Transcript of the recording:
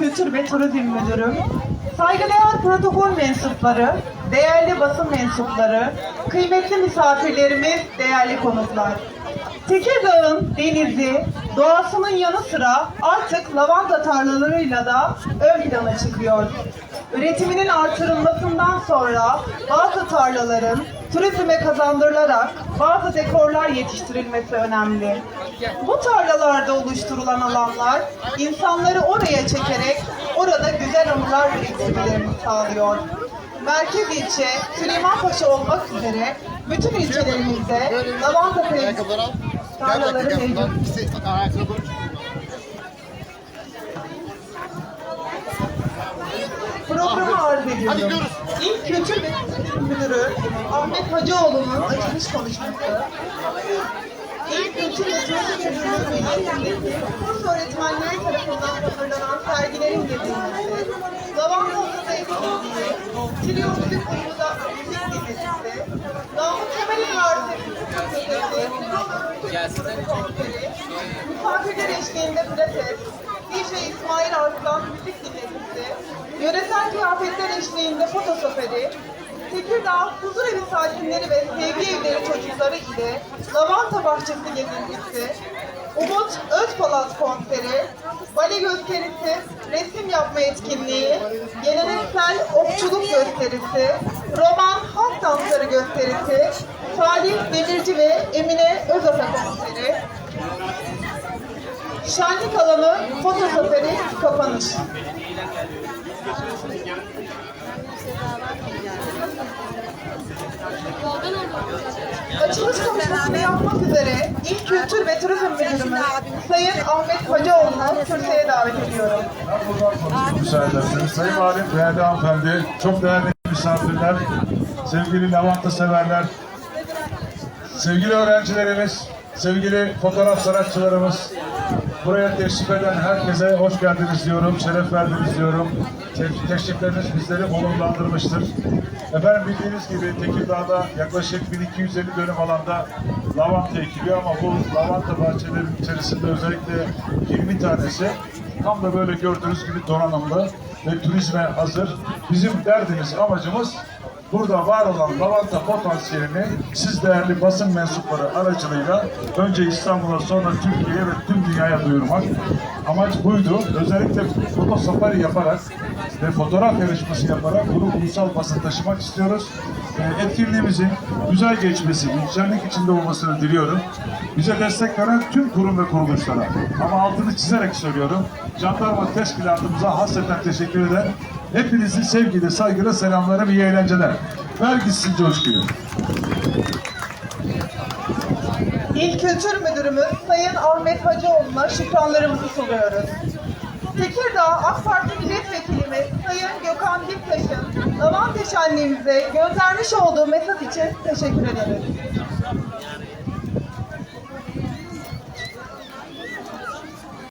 Kültür ve Turizm Müdürü, saygıdeğer protokol mensupları, değerli basın mensupları, kıymetli misafirlerimiz, değerli konuklar. Tekirdağ'ın denizi, doğasının yanı sıra artık lavanta tarlalarıyla da ön plana çıkıyor. Üretiminin artırılmasından sonra bazı tarlaların turizme kazandırılarak bazı dekorlar yetiştirilmesi önemli. Bu tarlalarda oluşturulan alanlar insanları oraya çekerek orada güzel anılar biriktirmelerini sağlıyor. Merkez ilçe, Süleymanpaşa olmak üzere bütün ilçelerimizde lavanta tarlaları mevcut. koy. Programı arz ediyorum. İlk Kültür ve Müdürü Ahmet Hacıoğlu'nun açılış konuşması. İlk Kültür ve Turizm Müdürlüğü bünyesindeki kurs öğretmenleri tarafından hazırlanan sergilerin gezilecisi, Lavanta Odası etkinliği, Trio Müzik Uyumu'da müzik gezisi, Namık Kemal'in Üniversitesi konseri, misafirler eşliğinde pilates, DJ İsmail Arslan müzik dinletisi, kıyafetler eşliğinde foto soferi, Tekirdağ Huzur Evi sakinleri ve sevgi evleri çocukları ile Lavanta Bahçesi gezintisi, Umut Özpalat konseri, bale gösterisi, resim yapma etkinliği, geleneksel okçuluk gösterisi, roman halk dansları gösterisi, Salih Demirci ve Emine Özata konseri, Şenlik alanı foto seferi kapanış. Açılış konuşmasını yapmak üzere İl Kültür ve Turizm Müdürümüz Sayın Ahmet Hacıoğlu'nu kürsüye davet ediyorum. Sayın Valim, değerli hanımefendi, çok değerli misafirler, sevgili lavanta severler, sevgili öğrencilerimiz, sevgili fotoğraf sanatçılarımız, buraya teşrif eden herkese hoş geldiniz diyorum, şeref verdiniz diyorum. Te- Teşrifleriniz bizleri onurlandırmıştır. Efendim bildiğiniz gibi Tekirdağ'da yaklaşık 1250 dönüm alanda lavanta ekiliyor ama bu lavanta bahçelerinin içerisinde özellikle 20 tanesi tam da böyle gördüğünüz gibi donanımlı ve turizme hazır. Bizim derdimiz, amacımız burada var olan lavanta potansiyelini siz değerli basın mensupları aracılığıyla önce İstanbul'a sonra Türkiye'ye ve tüm dünyaya duyurmak. Amaç buydu. Özellikle foto safari yaparak ve fotoğraf yarışması yaparak bunu ulusal basın taşımak istiyoruz. Ee, Etkinliğimizin güzel geçmesi, güzellik içinde olmasını diliyorum. Bize destek veren tüm kurum ve kuruluşlara. Ama altını çizerek söylüyorum. Jandarma teşkilatımıza hasreten teşekkür eder. Hepinizi sevgiyle, saygıyla selamlarım, iyi eğlenceler. Ver gitsin coşkuyu. İl Kültür Müdürümüz Sayın Ahmet Hacıoğlu'na şükranlarımızı sunuyoruz. Tekirdağ AK Parti Milletvekilimiz Sayın Gökhan Diktaş'ın Lavanta Şenliğimize göndermiş olduğu mesaj için teşekkür ederiz.